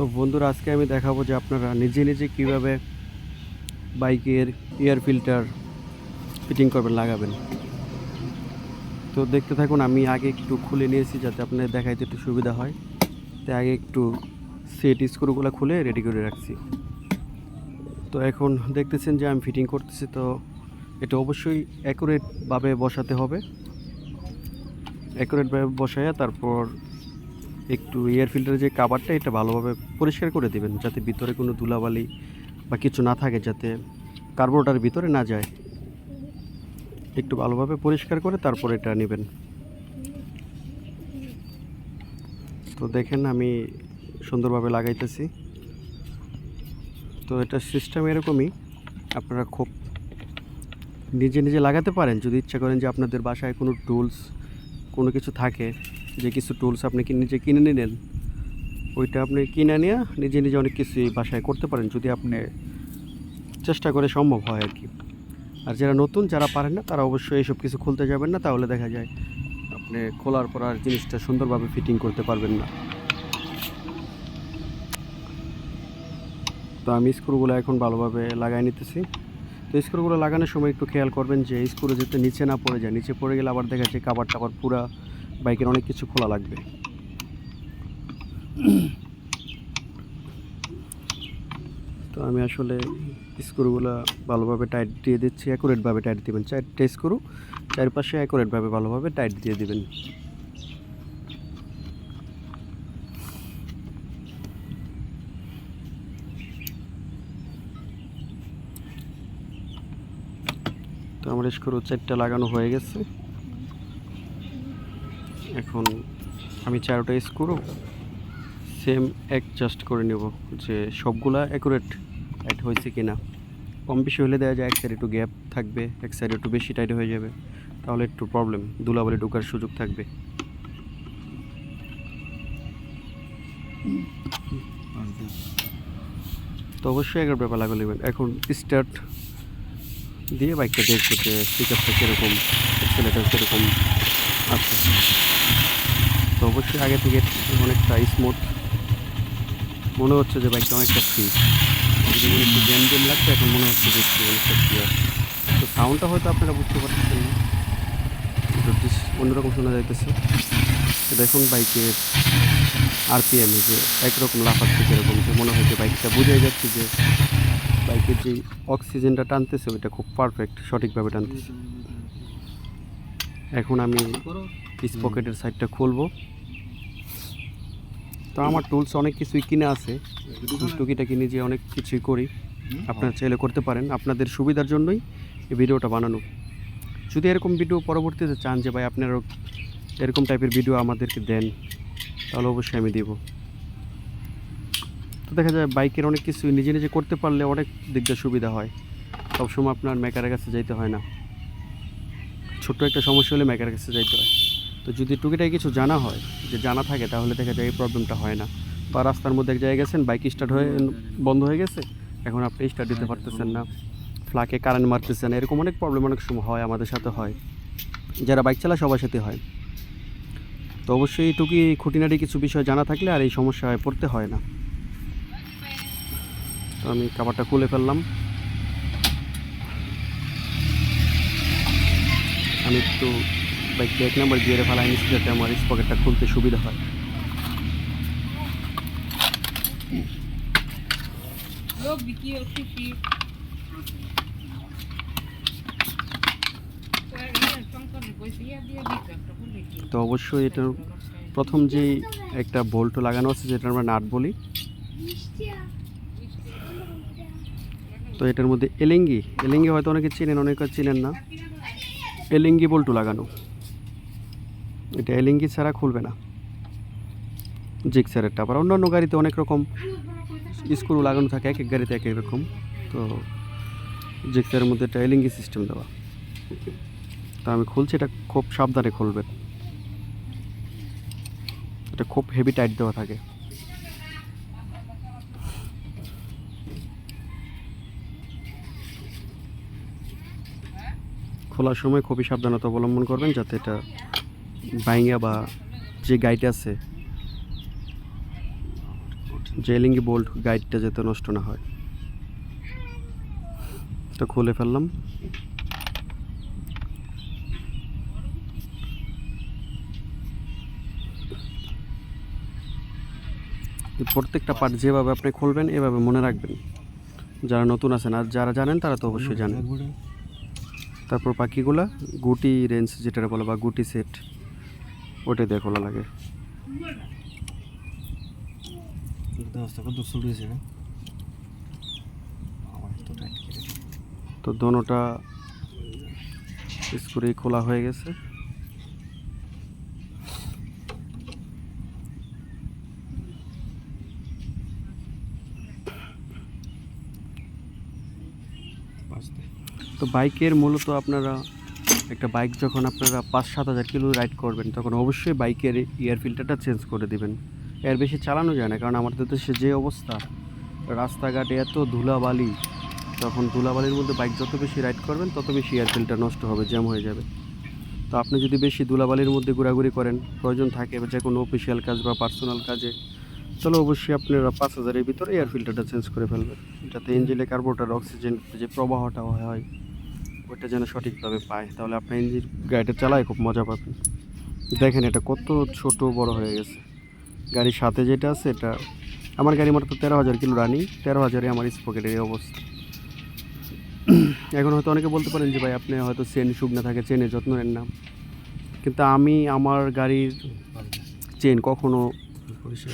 তো বন্ধুরা, আজকে আমি দেখাবো যে আপনারা নিজে নিজে কীভাবে বাইকের এয়ার ফিল্টার ফিটিং করবেন, লাগাবেন। তো দেখতে থাকুন, আমি আগে একটু খুলে নিয়েছি যাতে আপনাদের দেখাইতে একটু সুবিধা হয়। তাই আগে একটু সেট স্ক্রুগুলো খুলে রেডি করে রাখছি। তো এখন দেখতেছেন যে আমি ফিটিং করতেছি, তো এটা অবশ্যই অ্যাকুরেটভাবে বসাতে হবে। অ্যাকুরেটভাবে বসাইয়া তারপর একটু এয়ার ফিল্টারের যে কাভারটা এটা ভালোভাবে পরিষ্কার করে দেবেন, যাতে ভিতরে কোনো ধুলাবালি বা কিছু না থাকে, যাতে কার্বোরেটার ভিতরে না যায়। একটু ভালোভাবে পরিষ্কার করে তারপর এটা নেবেন। তো দেখেন, আমি সুন্দরভাবে লাগাইতেছি। তো এটা সিস্টেম এরকমই, আপনারা খুব নিজে নিজে লাগাতে পারেন। যদি ইচ্ছা করেন যে আপনাদের বাসায় কোনো টুলস কোনো কিছু থাকে যে কিছু টুলস আপনি নিজে কিনে নিলেন, ওইটা আপনি কিনে নিয়ে নিজে নিজে অনেক কিছুই বাসায় করতে পারেন যদি আপনি চেষ্টা করে সম্ভব হয় আর কি। আর যারা নতুন, যারা পারেন না, তারা অবশ্যই এইসব কিছু খুলতে যাবেন না, তাহলে দেখা যায় আপনি খোলার পর আর জিনিসটা সুন্দরভাবে ফিটিং করতে পারবেন না। তো আমি স্ক্রুগুলো এখন ভালোভাবে লাগাই নিতেছি। তো স্ক্রুগুলো লাগানোর সময় একটু খেয়াল করবেন যে স্ক্রু যাতে নিচে না পড়ে যায়, নিচে পড়ে গেলে আবার দেখা যায় কাবার টাবার পুরা বাইকের অনেক কিছু খোলা লাগবে। তো আমি আসলে স্ক্রুগুলো ভালোভাবে টাইট দিয়ে দিচ্ছি অ্যাকুরেটভাবে টাইট দিবেন। চারটে স্ক্রু, চারপাশে অ্যাকুরেটভাবে ভালোভাবে টাইট দিয়ে দেবেন। তো আমার স্ক্রু চারটা লাগানো হয়ে গেছে। এখন আমি চারোটা স্ক্রু সেম অ্যাডজাস্ট করে নেব যে সবগুলা অ্যাকুরেট টাইট হয়েছে কি না কম বেশি হলে দেওয়া যায় এক সাইড একটু গ্যাপ থাকবে, এক সাইড একটু বেশি টাইট হয়ে যাবে, তাহলে একটু প্রবলেম ধুলাবালি ঢোকার সুযোগ থাকবে। তো অবশ্যই এগারো ব্যাপার লাগা নেবেন। এখন স্টার্ট দিয়ে বাইকটা দেখব যে স্পিকারটা কীরকম এক্সেলেটার কীরকম আছে তো অবশ্যই আগে থেকে অনেকটা স্মুথ মনে হচ্ছে যে বাইকটা অনেকটা ফ্রি যদি মনে একটু জ্যাম জ্যাম লাগছে, এখন মনে হচ্ছে যে একটু অনেকটা ক্লিয়ার তো সাউন্ডটা হয়তো আপনারা বুঝতে পারতেছেন না। dis- অন্যরকম শোনা যাইতেছে। দেখুন বাইকের আরপিএম যে একরকম লাফাচ্ছে কীরকম যে মনে হয় যে বাইকটা বোঝাই যাচ্ছে যে বাইকের যে অক্সিজেনটা টানতেছে, ওইটা খুব পারফেক্ট সঠিকভাবে টানতেছে। এখন আমি পিস পকেটের সাইডটা খুলবো। তো আমার টুলস অনেক কিছুই কিনে আছে। টুকিটাকি নিজে অনেক কিছুই করি। আপনারা চাইলে করতে পারেন। আপনাদের সুবিধার জন্যই এই ভিডিওটা বানানো। যদি এরকম ভিডিও পরবর্তীতে চান যে ভাই আপনারাও এরকম টাইপের ভিডিও আমাদেরকে দেন তাহলে অবশ্যই আমি দেব। তো দেখা যায় বাইকের অনেক কিছু নিজে নিজে করতে পারলে অনেক দিক দিয়ে সুবিধা হয়। সবসময় আপনার মেকারের কাছে যাইতে হয় না। ছোট্ট একটা সমস্যা হলে মেকারের কাছে যাইতে হয়। তো যদি টুকিটাই কিছু জানা হয়, যে জানা থাকে, তাহলে দেখা যায় এই প্রবলেমটা হয় না। বা রাস্তার মধ্যে এক জায়গায় গেছেন বাইক স্টার্ট হয়ে বন্ধ হয়ে গেছে, এখন আপনি স্টার্ট দিতে পারতেছেন না। ফ্লাকে কারেন্ট মারতেছেন, এরকম অনেক প্রবলেম অনেক সময় হয়, আমাদের সাথে হয়। যারা বাইক চালায়, সবার সাথে হয়। তো অবশ্যই টুকি খুঁটিনাটি কিছু বিষয় জানা থাকলে আর এই সমস্যায় পড়তে হয় না। তো আমি কাবারটা খুলে ফেললাম। আমি একটু বাইকটা এক নাম্বার গিয়ারে ফেলাই নিচ্ছি যাতে আমার স্পকেটটা খুলতে সুবিধা হয়. তো অবশ্যই এটার প্রথম যে একটা বোল্ট লাগানো আছে যেটা আমরা নাট বলি তো এটার মধ্যে এলেঙ্গি এলেঙ্গি হয়তো অনেকে চেনেন অনেকে চেনেন না এলেঙ্গি বল্টু লাগানো। এটা এলিঙ্গি ছাড়া খুলবে না। জিক্সারেরটা আবার অন্যান্য গাড়িতে অনেক রকম স্ক্রু লাগানো থাকে এক এক গাড়িতে এক এক রকম। তো জিক্সারের মধ্যে একটা এলিঙ্গি সিস্টেম দেওয়া। তা আমি খুলছি, এটা খুব সাবধানে খুলবেন। এটা খুব হেভি টাইট দেওয়া থাকে। খোলার সময় খুবই সাবধানতা অবলম্বন করবেন যাতে এটা বাইঙ্গা বা যে গাইড আছে, যে এলিঙ্গি বোল্ট গাইডটা যাতে নষ্ট না হয়। তো খুলে ফেললাম। প্রত্যেকটা পার্ট যেভাবে আপনি খুলবেন, এভাবে মনে রাখবেন। যারা নতুন আছেন আর যারা জানেন, তারা তো অবশ্যই জানেন। তারপর বাকিগুলা গুটি রেঞ্জ যেটা বলে বা গুটি সেট ওটা দিয়ে খোলা লাগে। তো দোনোটা স্ক্রুই খোলা হয়ে গেছে। তো বাইকের মূলত আপনারা একটা বাইক যখন আপনারা পাঁচ সাত হাজার কিলো রাইড করবেন, তখন অবশ্যই বাইকের এয়ার ফিল্টারটা চেঞ্জ করে দেবেন। এর বেশি চালানো যায় না, কারণ আমাদের দেশে যে অবস্থা, রাস্তাঘাটে এত ধুলাবালি, তখন ধুলাবালির মধ্যে বাইক যত বেশি রাইড করবেন, তত বেশি এয়ার ফিল্টার নষ্ট হবে, জ্যাম হয়ে যাবে। তো আপনি যদি বেশি ধুলাবালির মধ্যে ঘোরাঘুরি করেন, প্রয়োজন থাকে যে কোনো অফিসিয়াল কাজ বা পার্সোনাল কাজে তাহলে অবশ্যই আপনারা পাঁচ হাজারের ভিতরে এয়ার ফিল্টারটা চেঞ্জ করে ফেলবেন। যাতে ইঞ্জিনে কার্বোটার অক্সিজেন যে প্রবাহটা হয় ওইটা যেন সঠিকভাবে পায়। তাহলে আপনার ইঞ্জিন গাড়িটা চালায় খুব মজা পাবেন। দেখেন এটা কত ছোট বড় হয়ে গেছে। গাড়ির সাথে যেটা আছে এটা আমার গাড়ি মাত্র তেরো হাজার কিলো রানিং তেরো হাজারে আমার স্পকেটের এই অবস্থা। এখন হয়তো অনেকে বলতে পারেন যে ভাই আপনি হয়তো চেন শুকনা থাকে চেনে যত্ন নেন না। কিন্তু আমি আমার গাড়ির চেন কখনো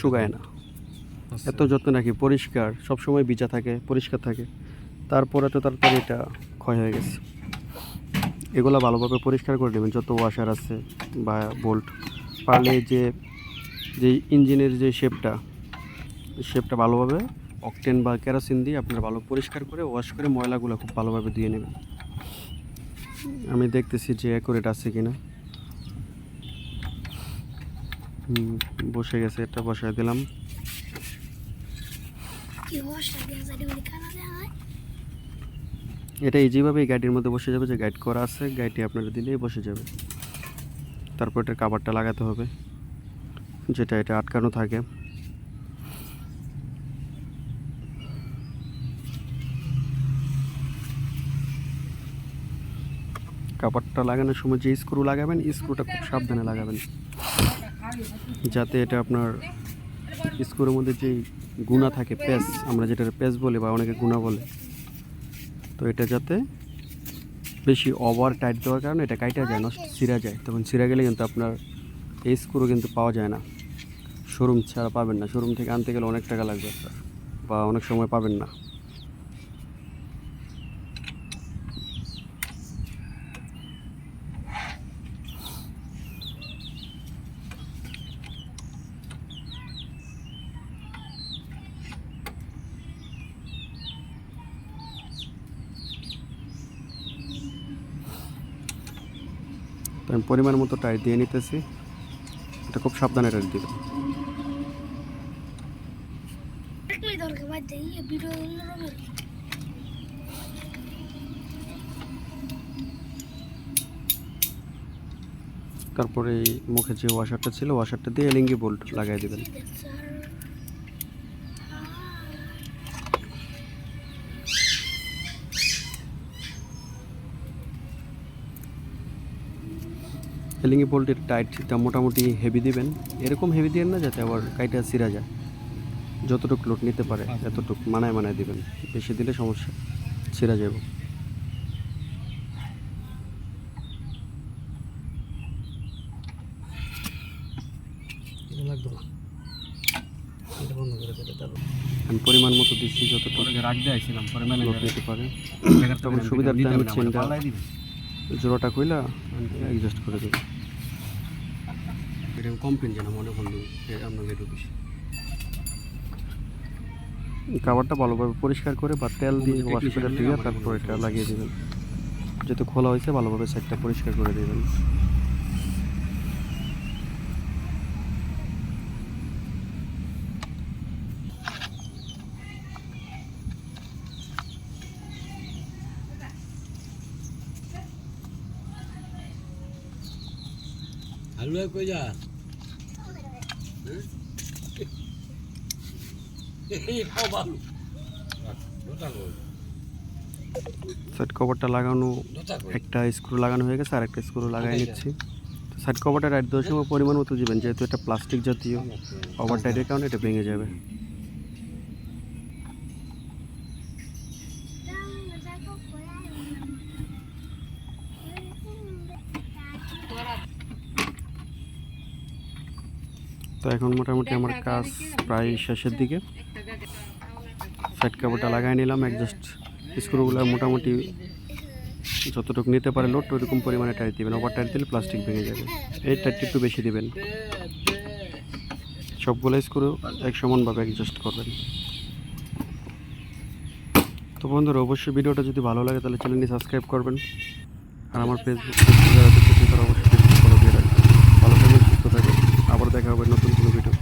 শুকায় না। এত যত্ন রাখি পরিষ্কার সবসময় বিচা থাকে পরিষ্কার থাকে। তারপরে তো তাড়াতাড়ি এটা ক্ষয় হয়ে গেছে। এগুলো ভালোভাবে পরিষ্কার করে নেবেন যত ওয়াশার আছে বা বোল্ট পারলে যে যে ইঞ্জিনের যে শেপটা শেপটা ভালোভাবে অকটেন বা কেরোসিন দিয়ে আপনারা ভালো পরিষ্কার করে ওয়াশ করে ময়লাগুলো খুব ভালোভাবে ধুয়ে নেবেন। আমি দেখতেছি যে অ্যাকুরেট আছে কিনা। হুম, বসে গেছে এটা বসায় দিলাম। এটা ইজিভাবেই গাড়ির মধ্যে বসে যাবে যে গাইড করা আছে গাড়িটি আপনারা দিলেই বসে যাবে। তারপর এটার কাভারটা লাগাতে হবে, যেটা এটা আটকানো থাকে। কাভারটা লাগানোর সময় যে স্ক্রু লাগাবেন স্ক্রুটা খুব সাবধানে লাগাবেন। যাতে এটা আপনার স্ক্রুর মধ্যে যে গুণা থাকে পেস আমরা যেটা পেস বলি বা অনেকে গুণা বলে। তো এটা যাতে বেশি ওভার টাইট দেওয়ার কারণে এটা কাইটা যায়, নষ্ট ছিঁড়া যায়। তখন ছিঁড়া গেলে কিন্তু আপনার এই স্ক্রু কিন্তু পাওয়া যায় না। শোরুম ছাড়া পাবেন না। শোরুম থেকে আনতে গেলে অনেক টাকা লাগবে আপনার, বা অনেক সময় পাবেন না। তো আমি পরিমাণ মতো টাইট দিয়ে নিতেছি। এটা খুব সাবধানে টাইট রঙের তারপরে মুখে যে ওয়াশারটা ছিল ওয়াশারটা দিয়ে এলিঙ্গি বোল্ট লাগাই দেবেন। এলিঙ্গি বোল্টের টাইটটা মোটামুটি হেভি দিবেন। এরকম হেভি দিবেন না যাতে আবার কাইটা সিরা যায়। যতটুকু লোড নিতে পারে এতটুকু মানায় মানায় দিবেন। বেশি দিলে সমস্যা ছিঁড়া যাবে। আমি পরিমাণ মতো দিচ্ছি যতটুকু রাখতে আইছিলাম পরে লোড নিতে পারে। তখন সুবিধার্থে আমি চেনটা জোড়াটা কইলা অ্যাডজাস্ট করে দেবো এটা কম পিন যেন মনে বন্ধু আপনাদের কাভারটা ভালোভাবে পরিষ্কার করে বা তেল দিয়ে ওয়াশ করে দিয়ে তারপর এটা লাগিয়ে দেবেন। যেহেতু খোলা হয়েছে ভালোভাবে সাইডটা পরিষ্কার করে দেবেন। হালুয়া কই যা সাইড কভারটা লাগানো, একটা স্ক্রু লাগানো হয়ে গেছে আর একটা স্ক্রু লাগাই নিচ্ছি। সাইড কভারটা রাইট দেওয়ার পরিমাণ মতো দিবেন, যেহেতু এটা প্লাস্টিক জাতীয় ওভার টাইটের কারণে এটা ভেঙে যাবে। তো এখন মোটামুটি আমার কাজ প্রায় শেষের দিকে। সাইড কাপড়টা লাগাই নিলাম অ্যাডজাস্ট স্ক্রুগুলো মোটামুটি যতটুকু নিতে পারে লোড ওইরকম পরিমাণে টাইট দিবেন। ওভার টাইট দিলে প্লাস্টিক ভেঙে যাবে। এই টাইটটা একটু বেশি দেবেন। সবগুলো স্ক্রু এক সমানভাবে অ্যাডজাস্ট করবেন। তো বন্ধুরা অবশ্যই ভিডিওটা যদি ভালো লাগে তাহলে চ্যানেলটি সাবস্ক্রাইব করবেন। আর আমার ফেসবুক দেখা হবে নতুন কোনো ভিডিও